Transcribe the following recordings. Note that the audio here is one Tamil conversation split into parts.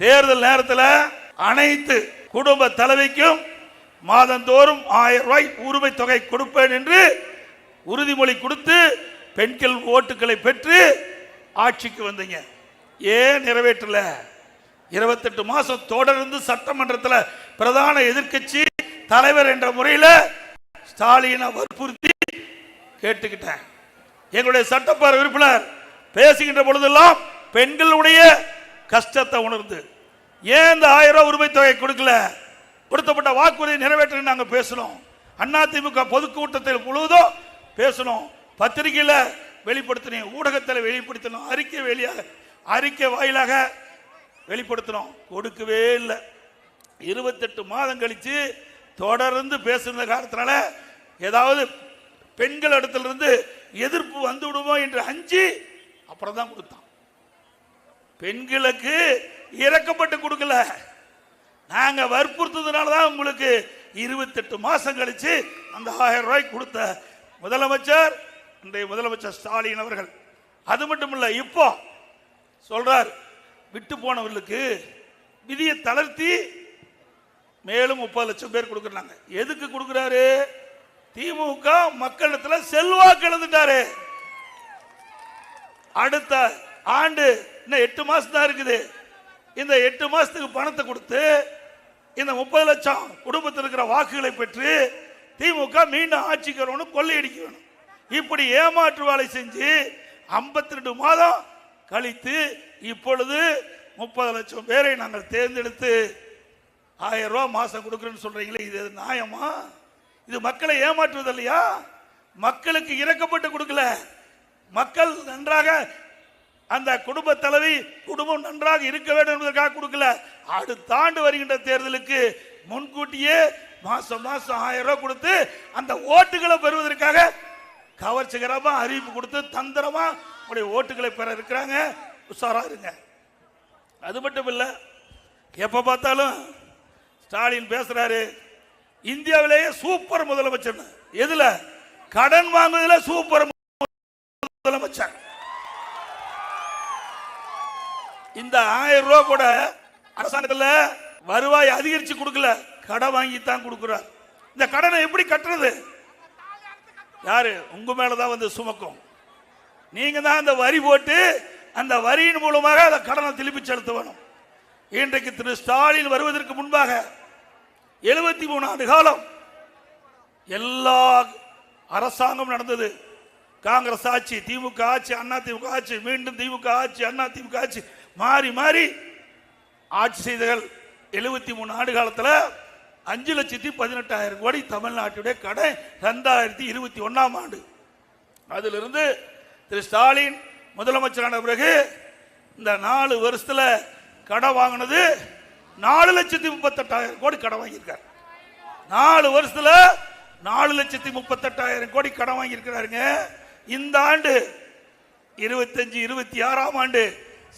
தேர்தல் நேரத்தில் அனைத்து குடும்ப தலைவிக்கும் மாதந்தோறும் ஆயிரம் ரூபாய் உரிமை தொகை கொடுப்பேன் என்று உறுதிமொழி கொடுத்து பெண்கள் ஓட்டுகளை பெற்று ஆட்சிக்கு வந்தீங்க. ஏன் நிறைவேற்றல? இருபத்தெட்டு மாதம் தொடர்ந்து சட்டமன்றத்தில் பிரதான எதிர்க்கட்சி தலைவர் என்ற முறையில் ஸ்டாலினை வற்புறுத்தி கேட்டுக்கிட்டேன். எங்களுடைய சட்டப்பேரவை உறுப்பினர் பேசுகின்ற பொழுதெல்லாம் பெண்களுடைய கஷ்டத்தை உணர்ந்து. ஏன் இந்த ஆயிரம் ரூபாய் உரிமை தொகை கொடுக்கல? கொடுத்தப்பட்ட வாக்குறுதி நிறைவேற்ற நாங்கள் பேசணும் அதிமுக பொதுக்கூட்டத்தில் முழுவதும் பேசணும் பத்திரிகையில் வெளிப்படுத்தினோம் ஊடகத்தில் வெளிப்படுத்தணும் அறிக்கை வெளியாக அறிக்கை வாயிலாக வெளிப்படுத்தணும் கொடுக்கவே இல்லை. இருபத்தெட்டு மாதம் கழித்து தொடர்ந்து பேசுகிற காரணத்தினால ஏதாவது பெண்கள் இடத்திலிருந்து எதிர்ப்பு வந்து விடுமோ என்று அஞ்சு அப்புறம் தான் கொடுத்தான். பெண்களுக்கு இறக்கப்பட்டு கொடுக்கல. நாங்க வற்புறுத்ததுனால தான் உங்களுக்கு இருபத்தெட்டு மாசம் கழிச்சு அந்த ஆயிரம் ரூபாய் கொடுத்த முதலமைச்சர் இன்றைய முதலமைச்சர் ஸ்டாலின் அவர்கள். அது மட்டும் இல்லை இப்போ சொல்றார் விட்டு போனவர்களுக்கு விதியை தளர்த்தி மேலும் முப்பது லட்சம் பேர் கொடுக்குறாங்க. எதுக்கு கொடுக்குறாரு? திமுக மக்களிடத்தில் செல்வாக்கு எழுந்துட்டாரு அடுத்த ஆண்டு இன்னும் எட்டு மாதம் தான் இருக்குது. இந்த எட்டு மாதத்துக்கு பணத்தை கொடுத்து இந்த முப்பது லட்சம் குடும்பத்தில் இருக்கிற வாக்குகளை பெற்று திமுக மீண்டும் ஆட்சிக்கு வரணும் கொள்ளையடிக்க வேணும் இப்படி ஏமாற்று வேலை செஞ்சு 52 ரெண்டு மாதம் கழித்து இப்பொழுது முப்பது லட்சம் பேரை நாங்கள் தேர்ந்தெடுத்து ஆயிரம் ரூபா மாதம் கொடுக்குறேன்னு சொல்கிறீங்களே இது நியாயமா? இது மக்களை ஏமாற்றுவது இல்லையா? மக்களுக்கு இறக்கப்பட்டு கொடுக்கல. மக்கள் நன்றாக அந்த குடும்ப தலைவி குடும்பம் நன்றாக இருக்க வேண்டும் என்பதற்காக கொடுக்கல. அடுத்த ஆண்டு வருகின்ற தேர்தலுக்கு முன்கூட்டியே மாசம் மாசம் ஆயிரம் ரூபாய் கொடுத்து அந்த ஓட்டுகளை பெறுவதற்காக கவர்ச்சிகரமா அறிவிப்பு கொடுத்து தந்திரமா உடைய ஓட்டுகளை பெற இருக்கிறாங்க. உஷாரா இருங்க. அது மட்டும் இல்லை எப்ப பார்த்தாலும் ஸ்டாலின் பேசுறாரு இந்தியாவிலேயே சூப்பர் முதலமைச்சர் எதுல? கடன் வாங்குவதில் சூப்பர் முதலமைச்சர். இந்த ஆயிரம் ரூபாய் கூட அரசாங்கத்தில் வருவாய் அதிகரிச்சு கொடுக்கல. கடன் வாங்கி தான் கொடுக்குறார். இந்த கடனை எப்படி கட்டுறது? யாரு? உங்க மேலதான் வந்து சுமக்கும். நீங்க தான் அந்த வரி போட்டு அந்த வரியின் மூலமாக அந்த கடனை திருப்பி செலுத்த வேணும் இன்றைக்கு திரு ஸ்டாலின் வருவதற்கு முன்பாக எழுபத்தி மூணு ஆண்டு காலம் எல்லா அரசாங்கம் நடந்தது. காங்கிரஸ் ஆட்சி திமுக ஆட்சி அண்ணா திமுக ஆட்சி மீண்டும் திமுக ஆட்சி அண்ணா திமுக ஆட்சி மாறி மாறி ஆட்சி செய்தகள் எழுபத்தி மூணு ஆண்டு காலத்தில் அஞ்சு லட்சத்தி பதினெட்டாயிரம் கோடி தமிழ்நாட்டுடைய கடை ரெண்டாயிரத்தி இருபத்தி ஒன்றாம் ஆண்டு. அதிலிருந்து திரு ஸ்டாலின் முதலமைச்சரான பிறகு இந்த நாலு வருஷத்தில் கடை வாங்கினது நாலு லட்சத்தி முப்பத்தெட்டாயிரம் கோடி கடன் வாங்கியிருக்கார். நாலு வருஷத்தில் நாலு லட்சத்தி முப்பத்தெட்டாயிரம் கோடி கடன் வாங்கியிருக்கிறாருங்க. இந்த ஆண்டு இருபத்தஞ்சு இருபத்தி ஆறாம் ஆண்டு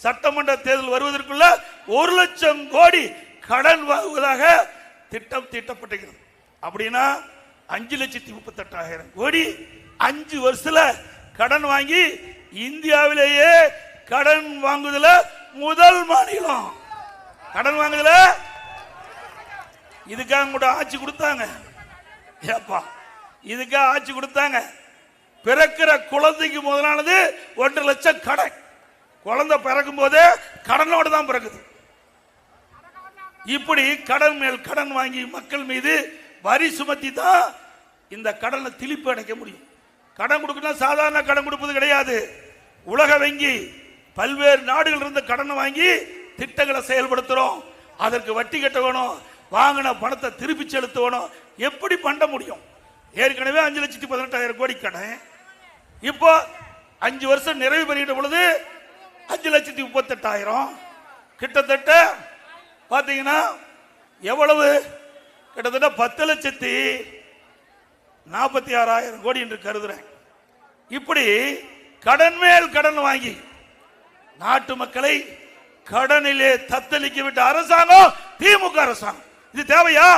சட்டமன்ற தேர்தல் வருவதற்குள்ள ஒரு லட்சம் கோடி கடன் வாங்குவதாக திட்டம் தீட்டப்பட்டிருக்கிறது. அப்படின்னா அஞ்சு லட்சத்தி முப்பத்தெட்டாயிரம் கோடி அஞ்சு வருஷத்துல கடன் வாங்கி இந்தியாவிலேயே கடன் வாங்குதல முதல் மாநிலம். கடன் வாங்குதல? இதுக்காக கூட ஆட்சி கொடுத்தாங்க. ஏப்பா இதுக்காக ஆட்சி கொடுத்தாங்க. பிறக்கிற குழந்தைக்கு முதலானது ஒன்றரை லட்சம் கடன். குழந்தை பிறக்கும் போதே கடனோடு தான் பிறக்குது. இப்படி கடன் மேல் கடன் வாங்கி மக்கள் மீது வரி சுமத்தி தான் இந்த கடனை திளிப்பு அடைக்க முடியும். கடன் கொடுக்கணும் சாதாரண கடன் கொடுப்பது கிடையாது. உலக வங்கி பல்வேறு நாடுகள் இருந்து கடனை வாங்கி திட்டங்களை செயல்படுத்துறோம். அதற்கு வட்டி கட்ட வேணும் வாங்கின பணத்தை திருப்பி செலுத்த வேணும் எப்படி பண்ண முடியும்? ஏற்கனவே அஞ்சு லட்சத்தி பதினெட்டாயிரம் கோடி கடன். இப்போ அஞ்சு வருஷம் நிறைவு பெறுகின்ற பொழுது அஞ்சு லட்சத்தி முப்பத்தெட்டாயிரம். கிட்டத்தட்ட பார்த்தீங்கன்னா எவ்வளவு? கிட்டத்தட்ட பத்து லட்சத்தி நாற்பத்தி ஆறாயிரம் கோடி என்று கருதுறேன். இப்படி கடன் மேல் கடன் வாங்கி நாட்டு மக்களை கடனிலே தத்தளிக்க விட்ட அரசாங்கம் திமுக அரசாங்கம். இது தேவையா?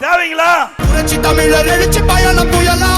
தேவைங்களா? புரட்சி தமிழர் எழுச்சி பயணம் புயலாம்